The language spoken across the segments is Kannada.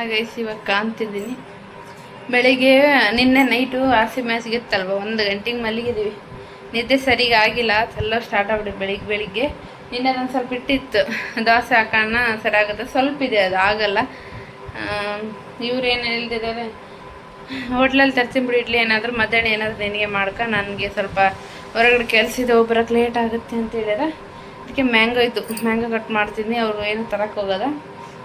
ಹಾಗೈಸಿ ಇವಾಗ ಕಾಣ್ತಿದ್ದೀನಿ. ಬೆಳಿಗ್ಗೆ ನಿನ್ನೆ ನೈಟು ಆರ್ ಸಿ ಗೆತ್ತಲ್ವ ಒಂದು ಗಂಟೆಗೆ ಮಲಗಿದ್ದೀವಿ ನಿದ್ದೆ ಸರಿಗೆ ಆಗಿಲ್ಲ ಎಲ್ಲ ಸ್ಟಾರ್ಟ್ ಆಗ್ಬಿಡಿ ಬೆಳಿಗ್ಗೆ ಬೆಳಿಗ್ಗೆ. ನಿನ್ನೆ ಒಂದು ಸ್ವಲ್ಪ ಇಟ್ಟಿತ್ತು. ದೋಸೆ ಹಾಕೋಣ ಸರಿಯಾಗುತ್ತೆ ಸ್ವಲ್ಪ ಇದೆ ಅದು, ಆಗಲ್ಲ. ಇವ್ರು ಏನು ಹೇಳ್ತಿದ್ದಾರೆ? ಹೋಟ್ಲಲ್ಲಿ ತರ್ಸಿಬಿಡಿ ಬಿಡಿ, ಇಡ್ಲಿ ಏನಾದರೂ, ಮಧ್ಯಾಹ್ನ ಏನಾದರೂ ನಿನಗೆ ಮಾಡ್ಕೊ, ನನಗೆ ಸ್ವಲ್ಪ ಹೊರಗಡೆ ಕೆಲಸ ಇದೆ ಬರೋಕ್ಕೆ ಲೇಟ್ ಆಗುತ್ತೆ ಅಂತ ಹೇಳ್ಯಾರ. ಅದಕ್ಕೆ ಮ್ಯಾಂಗೋ ಇತ್ತು. ಮ್ಯಾಂಗೋ ಕಟ್ ಮಾಡ್ತೀನಿ ಅವರು ಏನು ತರಕ್ಕೆ ಹೋಗೋದ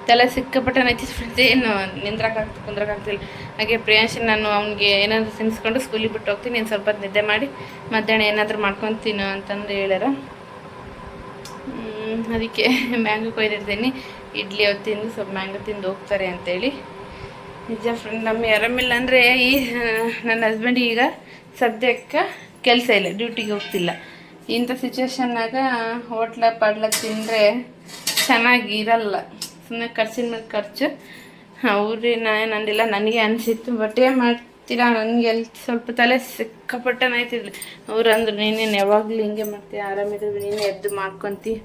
ತಲೆ ಸಿಕ್ಕಾಪಟ್ಟೆ ನಚ್ಚಿಸ್ಬಿಡ್ತು ಏನು ನಿಂದ್ರಕ್ಕಾಗ್ತು, ಕುಂದ್ರಕ್ಕಾಗ್ತಿಲ್ಲ. ಹಾಗೆ ಪ್ರಿಯಾಂಶಿ ನಾನು ಅವ್ನಿಗೆ ಏನಾದರೂ ತಿನ್ನಿಸ್ಕೊಂಡು ಸ್ಕೂಲಿಗೆ ಬಿಟ್ಟು ಹೋಗ್ತೀನಿ. ನೀನು ಸ್ವಲ್ಪ ನಿದ್ದೆ ಮಾಡಿ ಮಧ್ಯಾಹ್ನ ಏನಾದರೂ ಮಾಡ್ಕೊತೀನೋ ಅಂತಂದು ಹೇಳ್ಯಾರ. ಅದಕ್ಕೆ ಮ್ಯಾಂಗೋ ಕೊಯ್ದಿರ್ತೀನಿ ಇಡ್ಲಿ ಅವ್ರು ತಿಂದು ಸ್ವಲ್ಪ ಮ್ಯಾಂಗೋ ತಿಂದು ಹೋಗ್ತಾರೆ ಅಂತೇಳಿ. ನಿಜ ಫ್ರೆಂಡ್ ನಮಗೆ ಆರಾಮಿಲ್ಲ ಅಂದರೆ ಈ ನನ್ನ ಹಸ್ಬೆಂಡ್ ಈಗ ಸದ್ಯಕ್ಕೆ ಕೆಲಸ ಇಲ್ಲ ಡ್ಯೂಟಿಗೆ ಹೋಗ್ತಿಲ್ಲ. ಇಂಥ ಸಿಚುವೇಶನ್ನಾಗ ಹೋಟ್ಲ ಪಾಡ್ಲ ತಿಂದರೆ ಚೆನ್ನಾಗಿರಲ್ಲ. ಸುಮ್ಮನೆ ಖರ್ಚಿನ ಮೇಲೆ ಖರ್ಚು. ಅವ್ರಿ ನಾ ಏನು ಅಂದಿಲ್ಲ ನನಗೆ ಅನಿಸಿತ್ತು ಬಟ್ ಏನು ಮಾಡ್ತೀರಾ? ನನಗೆ ಎಲ್ಲಿ ಸ್ವಲ್ಪ ತಲೆ ಸಿಕ್ಕಾಪಟ್ಟೆ ಆಯ್ತಿದ್ಲು ಅವ್ರು ಅಂದರು, ನೀನೇನು ಯಾವಾಗಲೂ ಹಿಂಗೆ ಮಾಡ್ತೀಯ? ಆರಾಮಿದ್ರು ನೀನು ಎದ್ದು ಮಾಡ್ಕೊತಿ.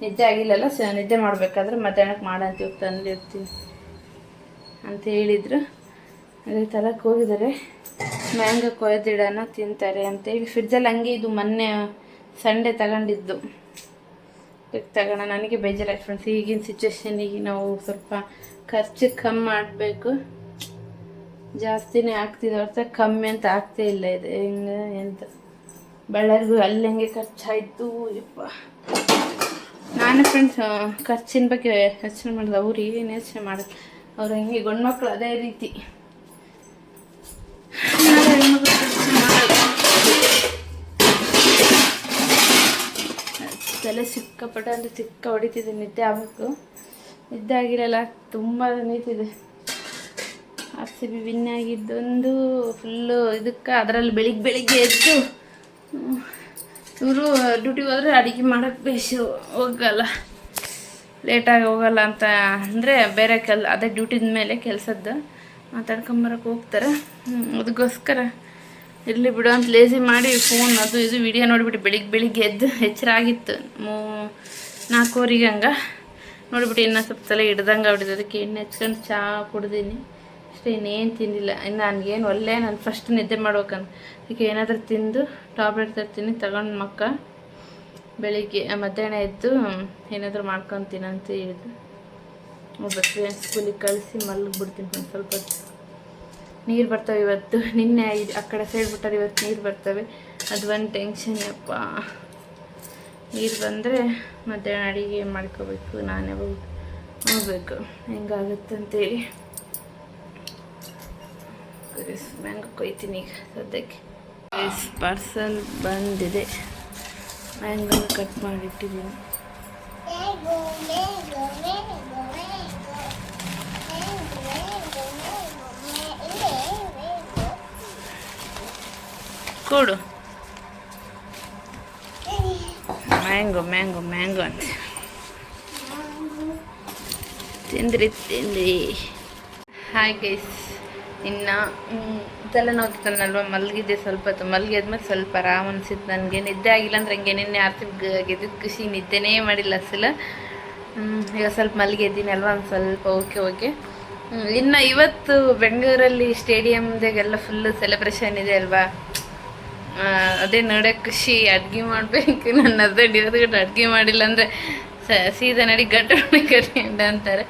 ನಿದ್ದೆ ಆಗಿಲ್ಲಲ್ಲ, ಸ, ನಿದ್ದೆ ಮಾಡಬೇಕಾದ್ರೆ ಮಧ್ಯಾಹ್ನಕ್ಕೆ ಮಾಡಂತೀವಿ ತಂದಿರ್ತೀನಿ. ಅಂತ ಹೇಳಿದರು. ಅದೇ ತರಕ್ಕೆ ಹೋಗಿದ್ದಾರೆ ಮ್ಯಾಂಗೋ ಕೊಯ್ದಿಡೋಣ ತಿಂತಾರೆ ಅಂತೇಳಿ ಫ್ರಿಜ್ಜಲ್ಲಿ ಹಂಗೆ ಇದು ಮೊನ್ನೆ, ಸಂಡೇ ತಗೊಂಡಿದ್ದು. ತಗೋಣ, ನನಗೆ ಬೇಜಾರಾಯ್ತು ಫ್ರೆಂಡ್ಸ್ ಈಗಿನ ಸಿಚುವೇಶನಿಗೆ ನಾವು ಸ್ವಲ್ಪ ಖರ್ಚು ಕಮ್ಮಿ ಮಾಡಬೇಕು. ಜಾಸ್ತಿನೇ ಆಗ್ತಿದೆ ಹೊರತು ಕಮ್ಮಿ ಅಂತ ಆಗ್ತಾ ಇಲ್ಲ ಇದು. ಹೆಂಗೆ ಎಂತ? ಬಳ್ಳಾರಿಗೂ ಅಲ್ಲಿ ಹೆಂಗೆ ಖರ್ಚಾಯಿತು. ಯಪ್ಪ. ನಾನು ಫ್ರೆಂಡ್ಸ್ ಖರ್ಚಿನ ಬಗ್ಗೆ ಯೋಚನೆ ಮಾಡಿದೆ. ಅವ್ರು ಏನು ಯೋಚನೆ ಮಾಡೋದು? ಅವ್ರು ಹೆಂಗೆ ಗಂಡು ಮಕ್ಕಳು ಅದೇ ರೀತಿ ನಾವು ಹೆಣ್ಮಕ್ಳು ಖರ್ಚು ಮಾಡೋದು. ತಲೆ ಸಿಕ್ಕಾಪಟ್ಟೆ ಅಂದರೆ ಸಿಕ್ಕ ಹೊಡಿತಿದೆ ನಿದ್ದೆ ಆಗಬೇಕು ನಿದ್ದೆ ಆಗಿರಲ್ಲ, ತುಂಬ ನೀತಿದೆ ಆರ್ ಸಿ ಬಿ ವಿನ್ ಆಗಿದ್ದೊಂದು ಫುಲ್ಲು ಇದಕ್ಕೆ, ಅದರಲ್ಲಿ ಬೆಳಿಗ್ಗೆ ಬೆಳಿಗ್ಗೆ ಎದ್ದು ಇವರು ಡ್ಯೂಟಿ ಹೋದ್ರೆ ಅಡುಗೆ ಮಾಡೋಕ್ಕೆ ಬೇಷ್, ಹೋಗಲ್ಲ. ಲೇಟಾಗಿ ಹೋಗಲ್ಲ ಅಂತ ಅಂದರೆ ಬೇರೆ ಕೆಲ್, ಅದೇ ಡ್ಯೂಟಿದ ಮೇಲೆ ಕೆಲಸದ್ದು. ಮಾತಾಡ್ಕೊಂಬರಕ್ಕೆ ಹೋಗ್ತಾರೆ. ಅದಕ್ಕೋಸ್ಕರ ಇರಲಿ ಬಿಡು ಅಂತ ಲೇಸಿ ಮಾಡಿ ಫೋನ್ ಅದು ಇದು ವಿಡಿಯೋ ನೋಡಿಬಿಟ್ಟು ಬೆಳಿಗ್ಗೆ ಬೆಳಿಗ್ಗೆ ಎದ್ದು ಎಚ್ಚರ ಆಗಿತ್ತು. ಮೂ ನಾಲ್ಕೂವರೆಗೆ ಹಂಗೆ. ನೋಡಿಬಿಟ್ಟು ಇನ್ನೂ ಸ್ವಲ್ಪ ತಲೆ ಹಿಡ್ದಂಗೆ ಆಗ್ಬಿಟ್ಟಿದೆ. ಅದಕ್ಕೆ ಎಣ್ಣೆ ಹಚ್ಕೊಂಡು ಚಹಾ ಕುಡ್ದೀನಿ. ಅಷ್ಟೇ ಇನ್ನೇನು ತಿಂದಿಲ್ಲ. ಇನ್ನು ನನಗೇನು ಒಳ್ಳೆ ನಾನು ಫಸ್ಟ್ ನಿದ್ದೆ ಮಾಡ್ಬೇಕಂತ ಅದಕ್ಕೆ ಏನಾದರೂ ತಿಂದು ಟ್ಯಾಬ್ಲೆಟ್ ತರ್ತೀನಿ. ತಗೊಂಡು ಮಕ್ಕ ಬೆಳಿಗ್ಗೆ ಮಧ್ಯಾಹ್ನ ಎದ್ದು ಏನಾದರೂ ಮಾಡ್ಕೊತೀನಂತ ಹೇಳಿದ್ದು ಹೋಗ್ಬೇಕು ಸ್ಕೂಲಿಗೆ ಕಳಿಸಿ ಮಲಗಿಬಿಡ್ತೀನಿ ಒಂದು ಸ್ವಲ್ಪ ನೀರು ಬರ್ತವೆ ಇವತ್ತು. ನಿನ್ನೆ ಐದು ಆ ಕಡೆ ಸೈಡ್ ಬಿಟ್ಟರೆ, ಇವತ್ತು ನೀರು ಬರ್ತವೆ. ಅದು ಒಂದು ಟೆನ್ಷನ್ ಅಪ್ಪ ನೀರು ಬಂದರೆ ಮಧ್ಯಾಹ್ನ ಅಡುಗೆ ಮಾಡ್ಕೋಬೇಕು, ನಾನೇ ಹೋಗಿ ಹೋಗ್ಬೇಕು. ಹೆಂಗಾಗುತ್ತಂತೇಳಿ ಹೆಂಗೆ ಮ್ಯಾಂಗೋ ಕೊಯ್ತೀನಿ ಈಗ ಸದ್ಯಕ್ಕೆ. ಪಾರ್ಸಲ್ ಬಂದಿದೆ. ಮ್ಯಾಂಗೋ ಕಟ್ ಮಾಡಿಟ್ಟಿದ್ದೀನಿ. ಕೊಡು. ಮ್ಯಾಂಗೋ ಮ್ಯಾಂಗೋ ಮ್ಯಾಂಗೋ ಅಂತ. ತಿಂದ್ರಿ ತಿಂದ್ರಿ. ಹಾಯ್ ಗೈಸ್ ಇನ್ನು ತಲೆನೋವ್ತಿತ್ತನಲ್ವ ಮಲಗಿದ್ದೆ ಸ್ವಲ್ಪ ಹೊತ್ತು. ಮಲಗಿದ್ಮೇಲೆ ಸ್ವಲ್ಪ ಆರಾಮ್ ಅನಿಸಿತ್ತು ನನಗೆ. ನಿದ್ದೆ ಆಗಿಲ್ಲ ಅಂದ್ರೆ ಹಂಗೆ ನಿನ್ನೆ ಆರ್ತಿ ಗೆದ್ದಿದ್ದು ಖುಷಿ, ನಿದ್ದೆನೇ ಮಾಡಿಲ್ಲ ಅಸಲ. ಈಗ ಸ್ವಲ್ಪ ಮಲಗಿದ್ದೀನಿ ಅಲ್ವಾ, ಒಂದು ಸ್ವಲ್ಪ ಓಕೆ ಓಕೆ. ಇನ್ನು ಇವತ್ತು ಬೆಂಗಳೂರಲ್ಲಿ ಸ್ಟೇಡಿಯಮ್ದಾಗೆಲ್ಲ ಫುಲ್ಲು ಸೆಲೆಬ್ರೇಷನ್ ಇದೆ ಅಲ್ವಾ? ಅದೇ ನೋಡೋ ಖುಷಿ, ಅಡ್ಗೆ ಮಾಡಬೇಕು ನನ್ನ ಹಸ್ಬೆಂಡ್ ಇವತ್ತು ಅಡ್ಗೆ ಮಾಡಿಲ್ಲ ಅಂದರೆ ಸೀದಾ ನಡಿ ಗಟ್ಟಿ ಗಟ್ಟ ಅಂತಾರೆ.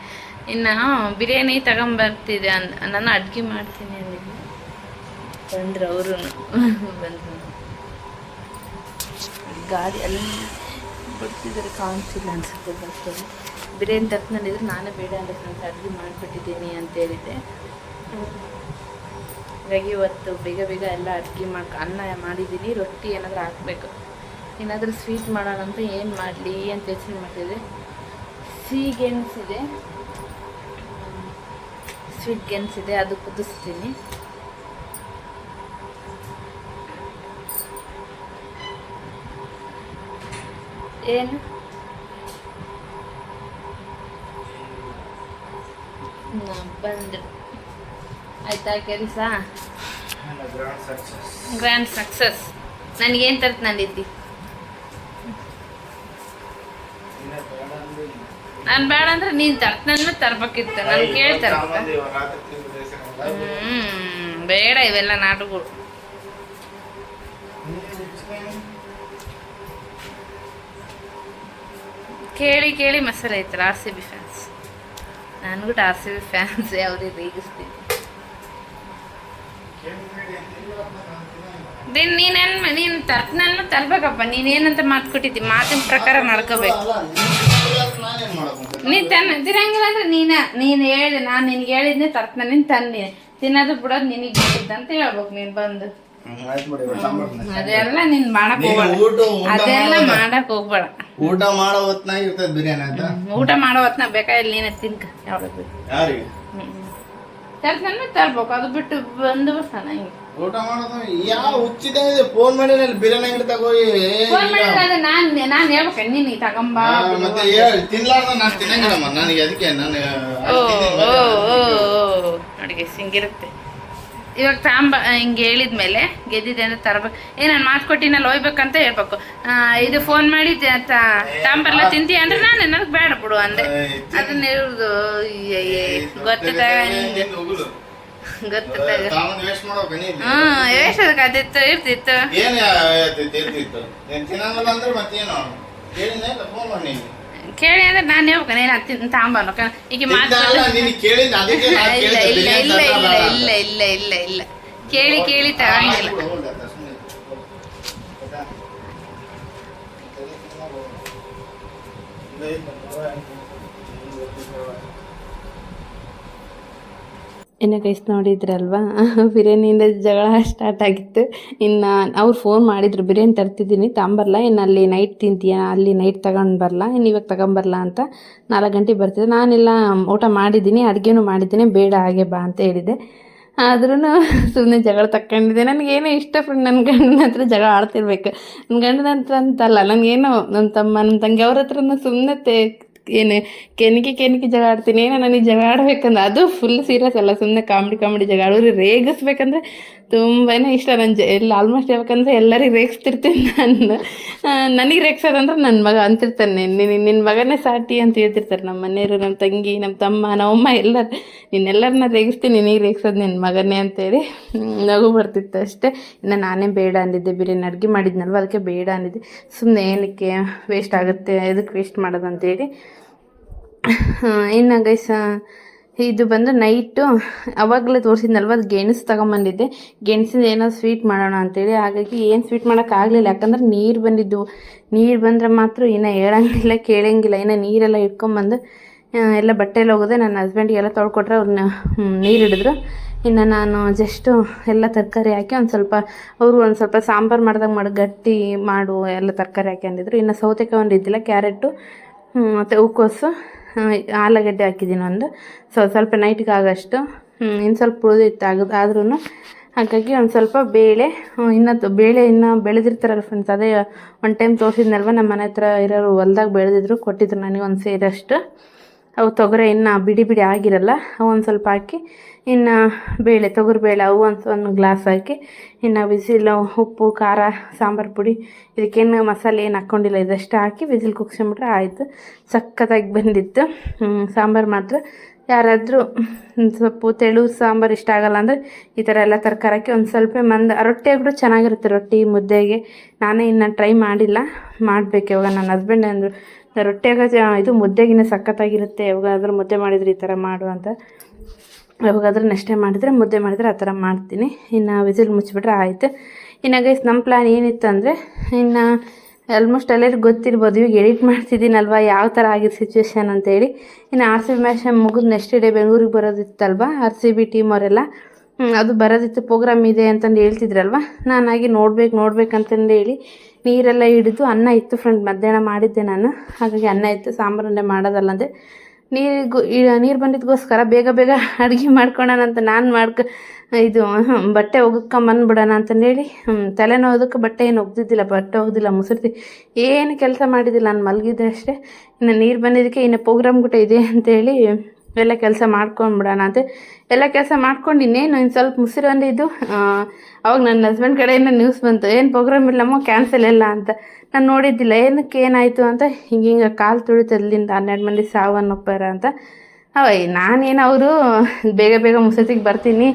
ಇನ್ನು ಬಿರಿಯಾನಿ ತಗೊಂಬರ್ತಿದೆ ಅಂದ ನಾನು ಅಡ್ಗೆ ಮಾಡ್ತೀನಿ ಅಂದಿದ್ದೆ. ಬಂದರು ಅವರು. ಬಂದರು. ಗಾಡಿ ಅಲ್ಲಿ ಬರ್ತಿದ್ರೆ ಕಾಣಿಸಿಲ್ಲ ಅನ್ಸುತ್ತೆ ಬರ್ತದೆ ಬಿರಿಯಾನಿ ತರ್ಕೊಂಡಿದ್ರೆ ನಾನು ಬೇಡ ಅಂತ ಅಡುಗೆ ಮಾಡಿಬಿಟ್ಟಿದ್ದೀನಿ ಅಂತ ಹೇಳಿದ್ದೆ. ಹಾಗಾಗಿ ಇವತ್ತು ಬೇಗ ಬೇಗ ಎಲ್ಲ ಅಡುಗೆ ಮಾಡ್ಕೊ ಅನ್ನ ಮಾಡಿದ್ದೀನಿ. ರೊಟ್ಟಿ ಏನಾದರೂ ಹಾಕಬೇಕು. ಏನಾದರೂ ಸ್ವೀಟ್ ಮಾಡೋಣ ಅಂತ ಏನು ಮಾಡಲಿ ಅಂತ ಯೋಚನೆ ಮಾಡ್ತಿದ್ದೆ. ಸಿಹಿ ಗೆಣಸಿದೆ ಸ್ವೀಟ್ ಗೆಣಸಿದೆ ಅದು ಕುದಿಸ್ತೀನಿ. ಏನು? ನಾ ಬಂದ್ರು ಆಯ್ತಾ ಕೆಲಸ? ಗ್ರ್ಯಾಂಡ್ ಸಕ್ಸಸ್ ನನಗೇನು ತರ್ತ ನಂದಿದ್ದಿ? ನಾನು ಬೇಡ ಅಂದ್ರೆ ನೀನು. ನನ್ನ ತರ್ಬೇಕಿತ್ತು. ನಾನು ಕೇಳ್ತಾರೆ ಬೇಡ ಇವೆಲ್ಲ ನಾಟಕಗಳು. ಕೇಳಿ ಕೇಳಿ ಮಸಾಲೆ ಐತ್ರ ಆರ್ ಸಿ ಬಿ ಫ್ಯಾನ್ಸ್ ನನಗೂ ಆರ್ ಸಿ ಬಿ ಫ್ಯಾನ್ಸ್ ಯಾವುದೇ ರೇಗಿಸ್ತೀನಿ ದಿನ ನೀನೇನು ನೀನು ತರ್ತನನ್ನು ತರ್ಬೇಕಪ್ಪ. ನೀನೇನಂತ ಮಾತು ಕೊಟ್ಟಿದ್ದಿ ಮಾತಿನ ಪ್ರಕಾರ ನಡ್ಕೋಬೇಕು ನೀ ತನ್ನ ತಿರಂಗಿಲ್ಲ ಅಂದ್ರೆ ನೀನ ನೀನು ಹೇಳಿ ನಾನು ನಿನ್ಗೆ ಹೇಳಿದ್ನೆ ತರ್ತನ. ನೀನು ತನ್ನಿ ತಿನ್ನೋದು ಬಿಡೋದು ನಿನಗೆ ಅಂತ ಹೇಳ್ಬೇಕು ನೀನು ಬಂದು. ಅದೆಲ್ಲ ನೀನು ಮಾಡಕ್ ನೀನು ಹೋಗ್ಬೇಡ. ಅದೆಲ್ಲ ಮಾಡೋ- ಮಾಡಕ್ ಹೋಗ್ಬೇಡ. ಊಟ ಮಾಡೋ ಹೊತ್ನಾಗ ಇರ್ತದೆ ಬಿರಿಯಾನಿ ಅಂತ ಊಟ ಮಾಡೋ ಹೊತ್ನ ಬೇಕಾದ್ರೆ ನೀನ ತಿನ್ಕ. ಯಾವ್ದು ತರ್ತನ ತರ್ಬೇಕು. ಅದು ಬಿಟ್ಟು ಬಂದು ನಂಗೆ ಊಟ ಮಾಡೋದು ಯಾವ ಹುಚ್ಚಿದೆ ಫೋನ್ ಮಾಡಿ ಅಲ್ಲಿ ಬಿರಿಯಾನಿ ಅಂಗಡಿ ತಗೋಯಿ ಫೋನ್ ಮಾಡಿದ್ರೆ ನಾನು ನಾನು ಹೇಳ್ಬೇಕು ನೀನು ತಗೊಂಬ ಮತ್ತೆ ಹೇಳ್, ತಿನ್ಲಾರ್ದ ನಾನು ತಿನ್ನಂಗಿಲ್ಲಮ್ಮ. ನನಗೆ ಅದಕ್ಕೆ ನಾನು ಅಡುಗೆ ಹಿಂಗಿರುತ್ತೆ. ಇವಾಗ ತಾಂಬ ಹಿಂಗೆ ಹೇಳಿದ್ಮೇಲೆ ಗೆದ್ದಿದೆ ಅಂದ್ರೆ ತರಬೇಕು ಏ ನಾನು ಮಾತು ಕೊಟ್ಟಿನಲ್ಲಿ ಹೋಗ್ಬೇಕಂತ ಹೇಳ್ಬೇಕು. ಇದು ಫೋನ್ ಮಾಡಿ ತಾಂಬರ್ಲ ತಿಂತೀಯ ಅಂದ್ರೆ ನಾನು ನನಗೆ ಬೇಡ ಬಿಡು ಅಂದೆ. ಅದನ್ನ ಹೇಳುದು ಗೊತ್ತಾಗ ನೀ ಹ್ಞೂ ಎಷ್ಟು ಅದಿತ್ತು ಇರ್ತಿತ್ತು ಕೇಳಿ ಅಂದ್ರೆ ನಾನು ಹೇಳ್ಬೇಕು ನೀನು ತಿನ್ ತಾಂಬರ್ನು ಈಗ ಮಾತು ಅದಕ್ಕೆ ಇಲ್ಲ ಇಲ್ಲ ಇಲ್ಲ ಇಲ್ಲ ಇಲ್ಲ ಇಲ್ಲ ಇಲ್ಲ ಇಲ್ಲ ಕೇಳಿ ಕೇಳಿ ತಗೊಂಡಿಲ್ಲ ಇನ್ನು ಕೈಸ್ ನೋಡಿದ್ರಲ್ವಾ? ಬಿರಿಯಾನಿಯಿಂದ ಜಗಳ ಸ್ಟಾರ್ಟ್ ಆಗಿತ್ತು. ಇನ್ನು ಅವ್ರು ಫೋನ್ ಮಾಡಿದ್ರು, ಬಿರಿಯಾನಿ ತರ್ತಿದ್ದೀನಿ ತಗೊಂಬರ್ಲ ಇನ್ನು ಅಲ್ಲಿ ನೈಟ್ ತಿಂತೀಯ? ಅಲ್ಲಿ ನೈಟ್ ತಗೊಂಡು ಬರಲ್ಲ ಇನ್ನು ಇವಾಗ ತಗೊಂಬರಲ್ಲ ಅಂತ ನಾಲ್ಕು ಗಂಟೆಗೆ ಬರ್ತಿದ್ದೆ. ನಾನೆಲ್ಲ ಊಟ ಮಾಡಿದ್ದೀನಿ, ಅಡುಗೆನೂ ಮಾಡಿದ್ದೀನಿ, ಬೇಡ, ಹಾಗೆ ಬಾ, ಅಂತ ಹೇಳಿದೆ. ಆದ್ರೂ ಸುಮ್ಮನೆ ಜಗಳ ತಕ್ಕೊಂಡಿದ್ದೆ. ನನಗೇನೋ ಇಷ್ಟ ಫ್ರೆಂಡ್ ನನ್ನ ಗಂಡನ ಹತ್ರ ಜಗಳ ಆಡ್ತಿರ್ಬೇಕು. ನನ್ನ ಗಂಡನ ಹತ್ರ ಅಂತಲ್ಲ, ನನಗೇನೋ ನನ್ನ ತಮ್ಮ ನನ್ನ ತಂಗಿ ಅವ್ರ ಹತ್ರನೂ ಸುಮ್ಮನೆ ತೇ ಏನು ಕೆನಿಕೆ ಕೆನಿಕೆ ಜಗಳ ಆಡ್ತೀನಿ ಏನೋ ನನಗೆ ಜಗಳ ಆಡ್ಬೇಕಂದ್ರೆ ಅದು ಫುಲ್ ಸೀರಿಯಸ್ ಅಲ್ಲ ಸುಮ್ಮನೆ ಕಾಮಿಡಿ ಕಾಮಿಡಿ ಜಗಳ ರೇಗಿಸ್ಬೇಕಂದ್ರೆ ತುಂಬಾ ಇಷ್ಟ ನನ್ನ ಜ, ಎಲ್ಲ ಆಲ್ಮೋಸ್ಟ್ ಹೇಳ್ಬೇಕಂದ್ರೆ ಎಲ್ಲರಿಗೂ ರೇಗಿಸ್ತಿರ್ತೀನಿ ನಾನು. ನನಗೆ ರೇಗಿಸೋದಂದ್ರೆ ನನ್ನ ಮಗ ಅಂತಿರ್ತಾನೆ ನಿನ್ನ ನಿನ್ನ ಮಗನೇ ಸಾಟಿ ಅಂತ ಹೇಳ್ತಿರ್ತಾರೆ ನಮ್ಮ ಮನೆಯವರು, ನಮ್ಮ ತಂಗಿ, ನಮ್ಮ ತಮ್ಮ, ನಮ್ಮಮ್ಮ ಎಲ್ಲರು. ನಿನ್ನೆಲ್ಲರನ್ನ ರೇಗಿಸ್ತೀನಿ ನಿನಗೆ ರೇಗಿಸೋದು ನಿನ್ನ ಮಗನೇ ಅಂತೇಳಿ ನಗು ಬರ್ತಿತ್ತು ಅಷ್ಟೇ. ಇನ್ನು ನಾನೇ ಬೇಡ ಅಂದಿದ್ದೆ, ಬಿರಿಯಾನಿ ಅಡುಗೆ ಮಾಡಿದ್ನಲ್ವ, ಅದಕ್ಕೆ ಬೇಡ ಅಂದಿದ್ದೆ. ಸುಮ್ಮನೆ ಏನಕ್ಕೆ ವೇಸ್ಟ್ ಆಗುತ್ತೆ ಇದಕ್ಕೆ ವೇಸ್ಟ್ ಮಾಡೋದು ಅಂತೇಳಿ ಇನ್ನು ಗೈಸ ಇದು ಬಂದು ನೈಟು ಅವಾಗಲೇ ತೋರಿಸಿದ್ನಲ್ವ, ಅದು ಗೆಣಸು ತಗೊಂಬಂದಿದ್ದೆ. ಗೆಣಸಿಂದ ಏನೋ ಸ್ವೀಟ್ ಮಾಡೋಣ ಅಂತೇಳಿ, ಹಾಗಾಗಿ ಏನು ಸ್ವೀಟ್ ಮಾಡೋಕ್ಕಾಗಲಿಲ್ಲ ಯಾಕಂದ್ರೆ ನೀರು ಬಂದಿದ್ದು. ನೀರು ಬಂದರೆ ಮಾತ್ರ ಇನ್ನು ಹೇಳಂಗಿಲ್ಲ, ಕೇಳಂಗಿಲ್ಲ. ಇನ್ನು ನೀರೆಲ್ಲ ಇಟ್ಕೊಂಬಂದು ಎಲ್ಲ ಬಟ್ಟೆಯಲ್ಲಿ ಹೋಗೋದೆ ನನ್ನ ಹಸ್ಬೆಂಡಿಗೆಲ್ಲ ತೊಳ್ಕೊಟ್ರೆ ಅವ್ರನ್ನ ನೀರು ಹಿಡಿದ್ರು. ಇನ್ನು ನಾನು ಜಸ್ಟು ಎಲ್ಲ ತರಕಾರಿ ಹಾಕಿ ಒಂದು ಸ್ವಲ್ಪ, ಅವರು ಒಂದು ಸ್ವಲ್ಪ ಸಾಂಬಾರು ಮಾಡಿದಾಗ ಮಾಡಿ, ಗಟ್ಟಿ ಮಾಡು, ಎಲ್ಲ ತರಕಾರಿ ಹಾಕಿ ಅಂದಿದ್ರು. ಇನ್ನು ಸೌತೆಕಾಯಿ ಒಂದು ಇದ್ದಿಲ್ಲ, ಕ್ಯಾರೆಟು ಮತ್ತು ಹೂಕೋಸು. ಆಲೂಗಡ್ಡೆ ಹಾಕಿದ್ದೀನಿ ಒಂದು. ಸೊ ಸ್ವಲ್ಪ ನೈಟ್ಗೆ ಆಗೋಷ್ಟು ಇನ್ನು ಸ್ವಲ್ಪ ಉಳಿದಿತ್ತು ಆಗೋದು ಆದ್ರೂ ಹಾಗಾಗಿ ಒಂದು ಸ್ವಲ್ಪ ಬೇಳೆ ಇನ್ನೂ ಬೇಳೆ ಇನ್ನು ಬೆಳೆದಿರ್ತಾರಲ್ಲ ಫ್ರೆಂಡ್ಸ್ ಅದೇ ಒನ್ ಟೈಮ್ ತೋರಿಸಿದ್ನಲ್ವ ನಮ್ಮ ಮನೆ ಹತ್ರ ಇರೋರು ಹೊಲ್ದಾಗ ಬೆಳೆದಿದ್ರು, ಕೊಟ್ಟಿದ್ರು ನನಗೆ ಒಂದು ಸೇರಷ್ಟು. ಅವು ತೊಗರೆ ಇನ್ನು ಬಿಡಿ ಬಿಡಿ ಆಗಿರಲ್ಲ ಅವು ಒಂದು ಸ್ವಲ್ಪ ಹಾಕಿ, ಇನ್ನು ಬೇಳೆ, ತೊಗರಿ ಬೇಳೆ, ಅವು ಒಂದು ಒಂದು ಗ್ಲಾಸ್ ಹಾಕಿ, ಇನ್ನು ವಿಸಿಲು ಉಪ್ಪು, ಖಾರ, ಸಾಂಬಾರು ಪುಡಿ, ಇದಕ್ಕೇನು ಮಸಾಲೆ ಏನು ಹಾಕ್ಕೊಂಡಿಲ್ಲ ಇದಷ್ಟು ಹಾಕಿ ವಿಸಿಲ್ ಕುಗ್ಸ್ಕೊಂಬಿಟ್ರೆ ಆಯಿತು. ಸಖತ್ತಾಗಿ ಬಂದಿತ್ತು. ಸಾಂಬಾರು ಮಾತ್ರ. ಯಾರಾದರೂ ಸೊಪ್ಪು, ತೆಳು, ಸಾಂಬಾರು ಇಷ್ಟ ಆಗಲ್ಲ ಅಂದರೆ ಈ ಥರ ಎಲ್ಲ ತರಕಾರಿ ಹಾಕಿ ಒಂದು ಸ್ವಲ್ಪ ಮಂದ ರೊಟ್ಟಿ ಕೂಡ ಚೆನ್ನಾಗಿರುತ್ತೆ ರೊಟ್ಟಿ ಮುದ್ದೆಗೆ. ನಾನೇ ಇನ್ನು ಟ್ರೈ ಮಾಡಿಲ್ಲ. ಮಾಡಬೇಕು ಇವಾಗ. ನನ್ನ ಹಸ್ಬೆಂಡ್ ಅಂದರು ರೊಟ್ಟಿಯಾಗ ಇದು ಮುದ್ದೆಗಿನ ಸಖತ್ತಾಗಿರುತ್ತೆ. ಯಾವಾಗಾದ್ರೂ ಮುದ್ದೆ ಮಾಡಿದರೆ ಈ ಥರ ಮಾಡು ಅಂತ. ಯಾವಾಗಾದ್ರೂ ನೆಕ್ಸ್ಟ್ ಮಾಡಿದರೆ ಮುದ್ದೆ ಮಾಡಿದರೆ ಆ ಥರ ಮಾಡ್ತೀನಿ. ಇನ್ನು ವಿಸಿಲ್ ಮುಚ್ಚಿಬಿಟ್ರೆ ಆಯಿತು. ಇನ್ನು ಗೈಸ್ ನಮ್ಮ ಪ್ಲ್ಯಾನ್ ಏನಿತ್ತು ಅಂದರೆ, ಇನ್ನು ಆಲ್ಮೋಸ್ಟ್ ಎಲ್ಲರಿಗೂ ಗೊತ್ತಿರ್ಬೋದು, ಇವಾಗ ಎಡಿಟ್ ಮಾಡ್ತಿದ್ದೀನಲ್ವ, ಯಾವ ಥರ ಆಗಿದೆ ಸಿಚುವೇಶನ್ ಅಂತೇಳಿ. ಇನ್ನು ಆರ್ ಸಿ ಬಿ ಮ್ಯಾಚ್ ಮುಗಿದು ನೆಕ್ಸ್ಟ್ ಡೇ ಬೆಂಗಳೂರಿಗೆ ಬರೋದಿತ್ತಲ್ವ ಆರ್ ಸಿ ಬಿ ಟೀಮ್ ಅವರೆಲ್ಲ. ಅದು ಬರೋದಿತ್ತು ಪ್ರೋಗ್ರಾಮ್ ಇದೆ ಅಂತಂದು ಹೇಳ್ತಿದ್ರಲ್ವ? ನಾನಾಗಿ ನೋಡ್ಬೇಕು ನೋಡ್ಬೇಕು ಅಂತಂದು ಹೇಳಿ ನೀರೆಲ್ಲ ಹಿಡಿದು ಅನ್ನ ಇತ್ತು ಫ್ರೆಂಡ್ ಮಧ್ಯಾಹ್ನ ಮಾಡಿದ್ದೆ ನಾನು. ಹಾಗಾಗಿ ಅನ್ನ ಇತ್ತು ಸಾಂಬಾರನ್ನೇ ಮಾಡೋದಲ್ಲ ಅಂದರೆ ನೀರಿಗೂ ನೀರು ಬಂದಿದ್ದಕ್ಕೋಸ್ಕರ ಬೇಗ ಬೇಗ ಅಡುಗೆ ಮಾಡ್ಕೊಳ್ಳೋಣ ಅಂತ ನಾನು ಮಾಡ್ಕ, ಇದು ಬಟ್ಟೆ ಬಟ್ಟೆ ಒಗ್ಕೊಂಬಂದ್ಬಿಡೋಣ ಅಂತಂದೇಳಿ ತಲೆನೋದಕ್ಕೆ ಬಟ್ಟೆ ಏನು ಒಗ್ದಿದ್ದಿಲ್ಲ, ಬಟ್ಟೆ ಒಗ್ದಿಲ್ಲ, ಮುಸುರ್ತಿ. ಏನು ಕೆಲಸ ಮಾಡಿದ್ದಿಲ್ಲ, ನಾನು ಮಲಗಿದ್ದೆ ಅಷ್ಟೇ. ಇನ್ನು ನೀರು ಬಂದಿದ್ದಕ್ಕೆ ಇನ್ನು ಪ್ರೋಗ್ರಾಮ್ ಕೂಡ ಇದೆ ಅಂತೇಳಿ ಎಲ್ಲ ಕೆಲಸ ಮಾಡ್ಕೊಂಡ್ಬಿಡೋಣ ಅಂತ. ಎಲ್ಲ ಕೆಲಸ ಮಾಡ್ಕೊಂಡು ಇನ್ನೇನು ಇನ್ನು ಸ್ವಲ್ಪ ಮುಸಿರೊಂದಿದ್ದು ಅವಾಗ ನನ್ನ ಹಸ್ಬೆಂಡ್ ಕಡೆಯಿಂದ ನ್ಯೂಸ್ ಬಂತು. ಏನು ಪ್ರೋಗ್ರಾಮ್ ಇಲ್ಲಮ್ಮ ಕ್ಯಾನ್ಸಲ್ ಇಲ್ಲ ಅಂತ. ನಾನು ನೋಡಿದ್ದಿಲ್ಲ. ಏನಕ್ಕೆ ಏನಾಯಿತು ಅಂತ ಹಿಂಗೆ ಹಿಂಗೆ ಕಾಲು ತುಳಿತದ್ಲಿಂದ ಹನ್ನೆರಡು ಮಂದಿ ಸಾವನ್ನಪ್ಪಾರ ಅಂತ. ಅವಯ್ ನಾನೇನು ಅವರು, ಬೇಗ ಬೇಗ ಮುಸತಿಗೆ ಬರ್ತೀನಿ.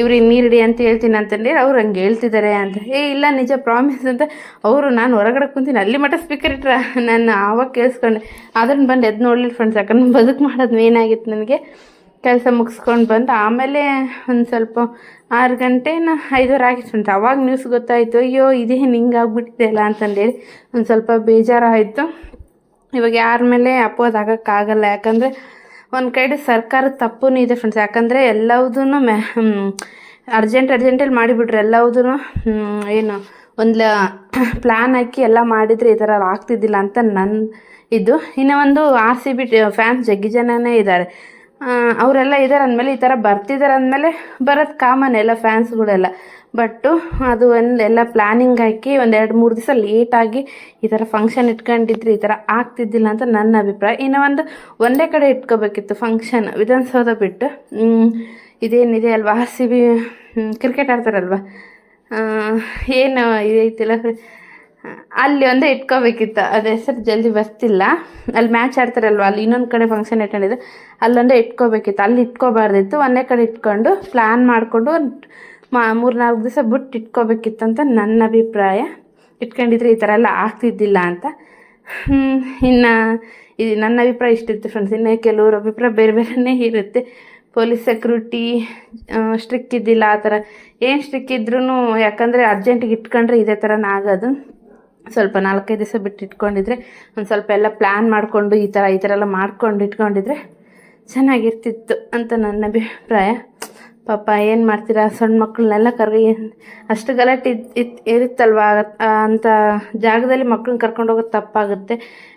ಇವ್ರಿಗೆ ನೀರಿಡಿ ಅಂತ ಹೇಳ್ತೀನಿ ಅಂತಂದೇಳಿ ಅವ್ರು ಹಂಗೆ ಹೇಳ್ತಿದ್ದಾರೆ ಅಂತ. ಏ, ಇಲ್ಲ, ನಿಜ ಪ್ರಾಮಿಸ್ ಅಂತ. ಅವರು ನಾನು ಹೊರಗಡೆ ಕುಂತೀನಿ, ಅಲ್ಲಿ ಮಟ್ಟ ಸ್ಪೀಕರ್ ಇಟ್ರ ನಾನು ಆವಾಗ ಕೇಳಿಸ್ಕೊಂಡೆ. ಅದನ್ನು ಬಂದು ಎದ್ದು ನೋಡ್ಲಿಲ್ಲ ಫ್ರೆಂಡ್ಸ್ ಯಾಕಂದ್ರೆ ಬದುಕು ಮಾಡೋದು ಮೇನ್ ಆಗಿತ್ತು ನನಗೆ. ಕೆಲಸ ಮುಗಿಸ್ಕೊಂಡು ಬಂದು ಆಮೇಲೆ ಒಂದು ಸ್ವಲ್ಪ ಆರು ಗಂಟೆನ ಐದುವರೆ ಆಗಿತ್ತು ಫ್ರೆಂಡ್ಸ್ ಅವಾಗ ನ್ಯೂಸ್ ಗೊತ್ತಾಯಿತು, ಅಯ್ಯೋ ಇದೇನು ಹಿಂಗೆ ಆಗ್ಬಿಟ್ಟಿದೆ ಅಲ್ಲ ಅಂತಂದೇಳಿ ಒಂದು ಸ್ವಲ್ಪ ಬೇಜಾರಾಯಿತು. ಇವಾಗ ಯಾರ ಮೇಲೆ ಅಪೋಸ್ ಆಗೋಕ್ಕಾಗಲ್ಲ, ಯಾಕಂದರೆ ಒಂದು ಕಡೆ ಸರ್ಕಾರ ತಪ್ಪೂ ಇದೆ ಫ್ರೆಂಡ್ಸ್ ಯಾಕಂದರೆ ಎಲ್ಲವುದೂ ಮೆ ಅರ್ಜೆಂಟ್ ಅರ್ಜೆಂಟಲ್ಲಿ ಮಾಡಿಬಿಟ್ರೆ ಎಲ್ಲವುದೂ ಏನು ಒಂದು ಪ್ಲ್ಯಾನ್ ಹಾಕಿ ಎಲ್ಲ ಮಾಡಿದರೆ ಈ ಥರ ಆಗ್ತಿದ್ದಿಲ್ಲ ಅಂತ ನನ್ನ ಇದು. ಇನ್ನು ಒಂದು ಆರ್ ಸಿ ಬಿ ಫ್ಯಾನ್ಸ್ ಜಗ್ಗಿ ಜನನೇ ಇದ್ದಾರೆ ಅವರೆಲ್ಲ ಇದ್ದಾರೆ ಅಂದಮೇಲೆ ಈ ಥರ ಬರ್ತಿದ್ದಾರೆ ಅಂದಮೇಲೆ ಬರೋದು ಕಾಮನ್ ಎಲ್ಲ ಫ್ಯಾನ್ಸ್ಗಳೆಲ್ಲ. ಬಟ್ಟು ಅದು ಒಂದು ಎಲ್ಲ ಪ್ಲ್ಯಾನಿಂಗ್ ಹಾಕಿ ಒಂದು ಎರಡು ಮೂರು ದಿವಸ ಲೇಟಾಗಿ ಈ ಥರ ಫಂಕ್ಷನ್ ಇಟ್ಕೊಂಡಿದ್ರೆ ಈ ಥರ ಆಗ್ತಿದ್ದಿಲ್ಲ ಅಂತ ನನ್ನ ಅಭಿಪ್ರಾಯ. ಇನ್ನು ಒಂದು ಒಂದೇ ಕಡೆ ಇಟ್ಕೋಬೇಕಿತ್ತು ಫಂಕ್ಷನ್ ವಿಧಾನಸೌಧ ಬಿಟ್ಟು. ಇದೇನಿದೆ ಅಲ್ವಾ? ಸಿ ಬಿ ಕ್ರಿಕೆಟ್ ಆಡ್ತಾರಲ್ವ? ಏನು ಇದೈತಿಲ್ಲ? ಅಲ್ಲಿ ಒಂದೇ ಇಟ್ಕೋಬೇಕಿತ್ತು. ಅದು ಹೆಸರು ಜಲ್ದಿ ಬರ್ತಿಲ್ಲ. ಅಲ್ಲಿ ಮ್ಯಾಚ್ ಆಡ್ತಾರಲ್ವ, ಅಲ್ಲಿ ಇನ್ನೊಂದು ಕಡೆ ಫಂಕ್ಷನ್ ಇಟ್ಕೊಂಡಿದ್ದು ಅಲ್ಲೊಂದೇ ಇಟ್ಕೋಬೇಕಿತ್ತು. ಅಲ್ಲಿ ಇಟ್ಕೋಬಾರ್ದಿತ್ತು, ಒಂದೇ ಕಡೆ ಇಟ್ಕೊಂಡು ಪ್ಲ್ಯಾನ್ ಮಾಡಿಕೊಂಡು ಮಾ ಮೂರು ನಾಲ್ಕು ದಿವಸ ಬಿಟ್ಟು ಇಟ್ಕೋಬೇಕಿತ್ತು ಅಂತ ನನ್ನ ಅಭಿಪ್ರಾಯ. ಇಟ್ಕೊಂಡಿದ್ರೆ ಈ ಥರ ಎಲ್ಲ ಆಗ್ತಿದ್ದಿಲ್ಲ ಅಂತ. ಇನ್ನು ಇದು ನನ್ನ ಅಭಿಪ್ರಾಯ ಇಷ್ಟಿತ್ತು ಫ್ರೆಂಡ್ಸ್ ಇನ್ನು ಕೆಲವ್ರ ಅಭಿಪ್ರಾಯ ಬೇರೆ ಬೇರೆನೇ ಇರುತ್ತೆ. ಪೊಲೀಸ್ ಸೆಕ್ಯೂರಿಟಿ ಸ್ಟ್ರಿಕ್ ಇದ್ದಿಲ್ಲ ಆ ಥರ. ಏನು ಸ್ಟ್ರಿಕ್ ಇದ್ರೂ ಯಾಕಂದರೆ ಅರ್ಜೆಂಟಿಗೆ ಇಟ್ಕೊಂಡ್ರೆ ಇದೇ ಥರನೇ ಆಗೋದು. ಸ್ವಲ್ಪ ನಾಲ್ಕೈದು ದಿವಸ ಬಿಟ್ಟು ಇಟ್ಕೊಂಡಿದ್ರೆ, ಒಂದು ಸ್ವಲ್ಪ ಎಲ್ಲ ಪ್ಲ್ಯಾನ್ ಮಾಡಿಕೊಂಡು ಈ ಥರ ಈ ಥರ ಎಲ್ಲ ಮಾಡ್ಕೊಂಡು ಇಟ್ಕೊಂಡಿದ್ರೆ ಚೆನ್ನಾಗಿರ್ತಿತ್ತು ಅಂತ ನನ್ನ ಅಭಿಪ್ರಾಯ. ಪಾಪ ಏನು ಮಾಡ್ತೀರಾ? ಸಣ್ಣ ಮಕ್ಕಳನ್ನೆಲ್ಲ ಕರ್ಗ ಅಷ್ಟು ಗಲಾಟೆ ಇದ್ ಇತ್ ಇರುತ್ತಲ್ವ? ಅಂತ ಜಾಗದಲ್ಲಿ ಮಕ್ಕಳನ್ನ ಕರ್ಕೊಂಡು ಹೋಗೋದು ತಪ್ಪಾಗುತ್ತೆ.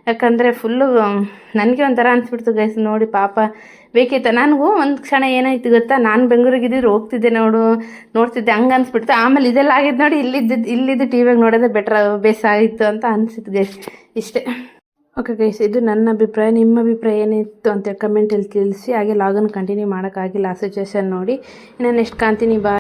ಯಾಕಂದರೆ ಫುಲ್ಲು ನನಗೆ ಒಂಥರ ಅನಿಸ್ಬಿಡ್ತು ಗೈಸ್ ನೋಡಿ ಪಾಪ. ಬೇಕಿತ್ತ ನನಗೂ ಒಂದು ಕ್ಷಣ ಏನಾಯ್ತು ಗೊತ್ತಾ? ನಾನು ಬೆಂಗಳೂರಿಗೆ ಇದ್ದಿದ್ರು ಹೋಗ್ತಿದ್ದೆ ನೋಡು, ನೋಡ್ತಿದ್ದೆ, ಹಂಗೆ ಅನ್ಸ್ಬಿಡ್ತು. ಆಮೇಲೆ ಇದೆಲ್ಲ ಆಗಿದ್ದು ನೋಡಿ ಇಲ್ಲಿದ್ದು ಇಲ್ಲಿದ್ದು ಟಿ ವಿಯಾಗ ನೋಡೋದೇ ಬೆಟ್ರ್ ಬೇಸಾಗಿತ್ತು ಅಂತ ಅನಿಸಿತ್ತು ಗೈಸ್ ಇಷ್ಟೇ. ಓಕೆ ಗೈಸ್ ಇದು ನನ್ನ ಅಭಿಪ್ರಾಯ, ನಿಮ್ಮ ಅಭಿಪ್ರಾಯ ಏನಿತ್ತು ಅಂತ ಕಮೆಂಟಲ್ಲಿ ತಿಳಿಸಿ, ಹಾಗೆ ಲಾಗನ್ ಕಂಟಿನ್ಯೂ ಮಾಡೋಕ್ಕಾಗಿಲ್ಲ ಆ ಸಿಚುವೇಶನ್ ನೋಡಿ. ಇನ್ನು ನೆಕ್ಸ್ಟ್ ಕಾಣ್ತೀನಿ ಬಾ